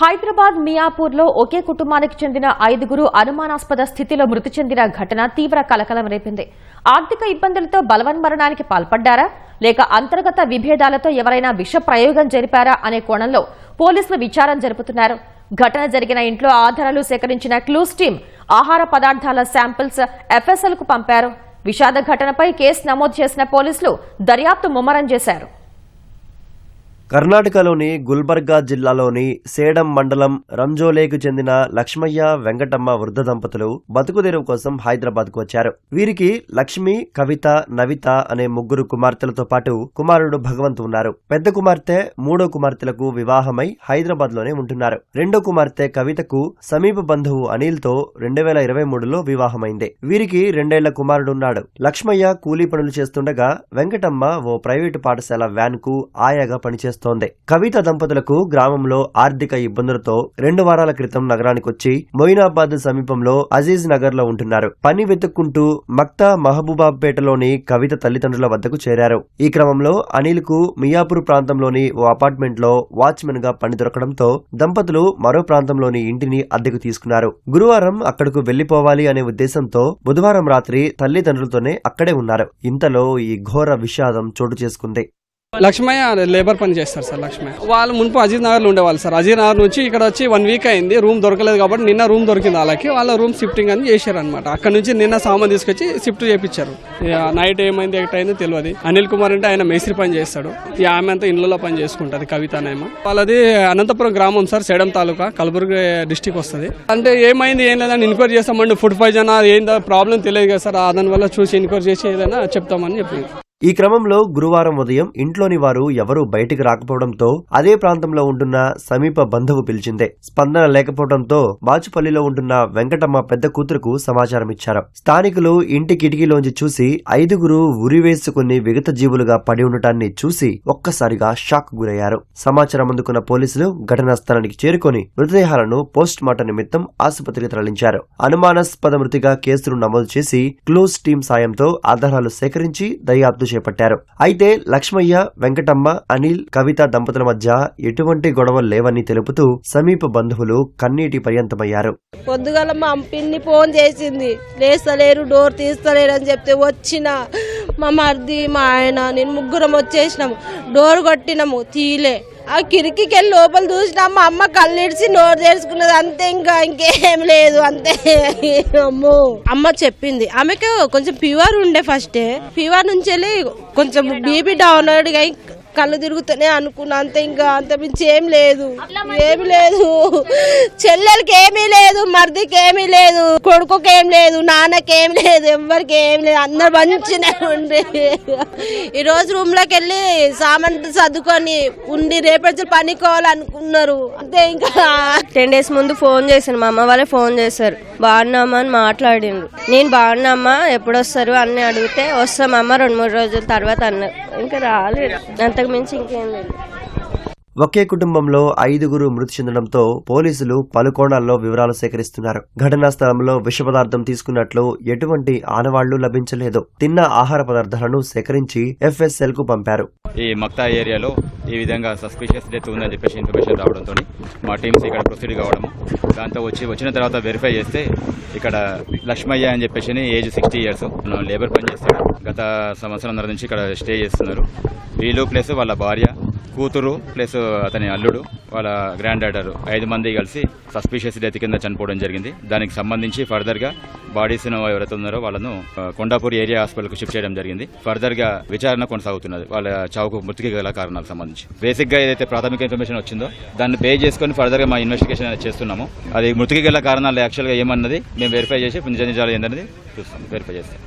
హైదరాబాద్ మియాపూర్లో ఒకే కుటుంబానికి చెందిన ఐదుగురు అనుమానాస్పద స్థితిలో మృతి చెందిన ఘటన తీవ్ర కలకలం రేపింది. ఆర్థిక ఇబ్బందులతో బలవన్మరణానికి పాల్పడ్డారా? లేక అంతర్గత విభేదాలతో ఎవరైనా విష ప్రయోగం జరిపారా అనే కోణంలో పోలీసులు విచారణ జరుపుతున్నారు. ఘటన జరిగిన ఇంట్లో ఆధారాలు సేకరించిన క్లూస్ టీం ఆహార పదార్థాల శాంపిల్స్ ఎఫ్ఎస్ఎల్కు పంపారు. విషాద ఘటనపై కేసు నమోదు చేసిన పోలీసులు దర్యాప్తు ముమ్మరం చేశారు. కర్ణాటకలోని గుల్బర్గా జిల్లాలోని సేడం మండలం రంజోలేకు చెందిన లక్ష్మయ్య వెంకటమ్మ వృద్ధ దంపతులు బతుకుదెరువు కోసం హైదరాబాద్కు వచ్చారు. వీరికి లక్ష్మి కవిత నవిత అనే ముగ్గురు కుమార్తెలతో పాటు కుమారుడు భగవంత్ ఉన్నారు. పెద్ద కుమార్తె మూడో కుమార్తెలకు వివాహమై హైదరాబాద్లోనే ఉంటున్నారు. రెండో కుమార్తె కవితకు సమీప బంధువు అనిల్తో రెండు వేల ఇరవై మూడులో వివాహమైంది. వీరికి రెండేళ్ళ కుమారుడున్నాడు లక్ష్మయ్య కూలీ పనులు చేస్తుండగా వెంకటమ్మ ఓ ప్రైవేటు పాఠశాల వ్యాన్కు ఆయాగా పనిచేస్తుంది కవిత దంపతులకు గ్రామంలో ఆర్థిక ఇబ్బందులతో రెండు వారాల క్రితం నగరానికొచ్చి మొయినాబాద్ సమీపంలో అజీజ్ నగర్లో ఉంటున్నారు. పని వెతుక్కుంటూ మక్తా మహబూబాపేటలోని కవిత తల్లిదండ్రుల వద్దకు చేరారు. ఈ క్రమంలో అనిల్కు మియాపూర్ ప్రాంతంలోని ఓ అపార్ట్మెంట్లో వాచ్మెన్గా పని దొరకడంతో దంపతులు మరో ప్రాంతంలోని ఇంటిని అద్దెకు తీసుకున్నారు. గురువారం అక్కడకు వెళ్ళిపోవాలి అనే ఉద్దేశంతో బుధవారం రాత్రి తల్లిదండ్రులతోనే అక్కడే ఉన్నారు. ఇంతలో ఈ ఘోర విషాదం చోటు చేసుకుంది. లక్ష్మయ్య లేబర్ పని చేస్తారు సార్ లక్ష్మయ్య. వాళ్ళు మున్పు అజీజ్ నగర్లో ఉండేవాళ్ళు సార్. అజీజ్ నగర్ నుంచి ఇక్కడ వచ్చి వన్ వీక్ అయింది రూమ్ దొరకలేదు కాబట్టి నిన్న రూమ్ దొరికింది వాళ్ళకి. వాళ్ళ రూమ్ షిఫ్టింగ్ అని చేశారు అనమాట అక్కడ నుంచి నిన్న సామాన్ తీసుకొచ్చి షిఫ్ట్ చేయించారు నైట్ ఏమైంది ఎక్కడైందో తెలియదు. అనిల్ కుమార్ అంటే ఆయన మేస్త్రి పని చేస్తాడు. ఈ ఆమె అంతా ఇండ్లలో పని చేసుకుంటుంది కవిత అనేమో వాళ్ళది అనంతపురం గ్రామం సార్ సేడం తాలూకా కలబుర్గి డిస్టిక్ వస్తుంది. అంటే ఏమైంది ఏం లేదని ఎంక్వైరీ చేస్తామండి. ఫుడ్ పాయిజన్ ఏందో ప్రాబ్లం తెలియదు కదా సార్. దానివల్ల చూసి ఎంక్వైరీ చేసి ఏదైనా చెప్తామని చెప్పింది ఈ క్రమంలో గురువారం ఉదయం ఇంట్లోని వారు ఎవరూ బయటికి రాకపోవడంతో అదే ప్రాంతంలో ఉంటున్న సమీప బంధువు పిలిచిందే. స్పందన లేకపోవడంతో బాచుపల్లిలో ఉంటున్న వెంకటమ్మ పెద్ద కూతురుకు సమాచారం ఇచ్చారు. స్థానికులు ఇంటి కిటికీలోంచి చూసి ఐదుగురు ఉరివేసుకుని విగత జీవులుగా పడి ఉండటాన్ని చూసి ఒక్కసారిగా షాక్ గురయ్యారు. సమాచారం అందుకున్న పోలీసులు ఘటనా స్థలానికి చేరుకొని మృతదేహాలను పోస్ట్ మార్టం నిమిత్తం ఆసుపత్రికి తరలించారు. అనుమానాస్పద మృతిగా కేసులు నమోదు చేసి క్లూస్ టీం సాయంతో ఆధారాలు సేకరించి దర్యాప్తు చేపట్టారు. అయితే లక్ష్మయ్య వెంకటమ్మ అనిల్ కవిత దంపతుల మధ్య ఎటువంటి గొడవలు లేవని తెలుపుతూ సమీప బంధువులు కన్నీటి పర్యంతమయ్యారు. పొద్దుగాల మా పిన్ని ఫోన్ చేసింది. లేస్తలేరు డోర్ తీస్తలేరు అని చెప్తే వచ్చిన మా మరిది మా ఆయన నేను ముగ్గురం వచ్చేసినాము. డోర్ కొట్టినాము తీలే. ఆ కిరికికి వెళ్ళి లోపల చూసినా మా అమ్మ కళ్ళిడిచి నోరు తెరుచుకున్నది. అంతే ఇంకా ఇంకేం లేదు అంతే. అమ్మో. అమ్మ చెప్పింది. ఆమెకు కొంచెం ఫీవర్ ఉండే ఫస్టే. ఫీవర్ నుంచి వెళ్ళి కొంచెం బీపీ డౌన్ అయ్యి కళ్ళు తిరుగుతూనే అనుకున్నా. అంతే ఇంకా అంత మించి ఏం లేదు. ఏమి లేదు. చెల్లెలకి ఏమీ లేదు మరిదికి ఏమీ లేదు కొడుకుకి ఏం లేదు నాన్నకి ఏం లేదు ఎవరికి ఏం లేదు. అందరు మంచిగా ఉండి. ఈరోజు రూమ్లోకి వెళ్ళి సామాన్ సర్దుకొని ఉండి రేపటి పనికోవాలనుకున్నారు అంతే ఇంకా. టెన్ డేస్ ముందు ఫోన్ చేశాను. మా అమ్మ వాళ్ళే ఫోన్ చేశారు. బాగున్నామా అని మాట్లాడిండు నేను బాగున్నామా? ఎప్పుడు వస్తారు అని అడిగితే వస్తామమ్మా రెండు మూడు రోజుల తర్వాత అన్నారు ఇంకా రాలేదు. అంతకు మించి ఇంకేం లేదు. ఒకే కుటుంబంలో ఐదుగురు మృతి చెందడంతో పోలీసులు పలు కోణాల్లో వివరాలు సేకరిస్తున్నారు. ఘటనా స్థలంలో విష పదార్థం తీసుకున్నట్లు ఎటువంటి ఆనవాళ్ళు లభించలేదు. తిన్న ఆహార పదార్థాలను సేకరించి ఎఫ్ఎస్ఎల్కు పంపారు. ఈ మక్తా ఏరియాలో ఈ విధంగా సస్పిషియస్ డెత్ ఉందని చెప్పేసి ఇన్ఫర్మేషన్ రావడంతో మా టీమ్స్ ఇక్కడ ప్రొసీడ్ కావడం దాంతో వచ్చి వచ్చిన తర్వాత వెరిఫై చేస్తే ఇక్కడ లక్ష్మయ్య అని చెప్పేసి ఏజ్ సిక్స్టీ ఇయర్స్ లేబర్ పని చేస్తాడు. గత సంవత్సరం నుంచి ఇక్కడ స్టే చేస్తున్నారు. వీళ్ళు ప్లస్ వాళ్ళ భార్య కూతురు ప్లస్ అతని అల్లుడు వాళ్ళ గ్రాండ్ డాటర్ ఐదు మంది కలిసి సస్పీషియస్ డెత్ కింద చనిపోవడం జరిగింది. దానికి సంబంధించి ఫర్దర్గా బాడీస్ ఎవరైతే ఉన్నారో వాళ్ళను కొండాపూర్ ఏరియా హాస్పిటల్కు షిఫ్ట్ చేయడం జరిగింది. ఫర్దర్గా విచారణ కొనసాగుతున్నది. వాళ్ళ చావుకు మృతికి గల కారణాలకు సంబంధించి. బేసిక్గా ఏదైతే ప్రాథమిక ఇన్ఫర్మేషన్ వచ్చిందో దాన్ని బే చేసుకొని ఫర్దర్గా మా ఇన్వెస్టిగేషన్ అనేది చేస్తున్నాము. అది మృతికి గల కారణాలు యాక్చువల్గా ఏమన్నది మేము వెరిఫై చేసి నిజ నిజాలు ఏంటనేది చూస్తాం. వెరిఫై చేస్తాం.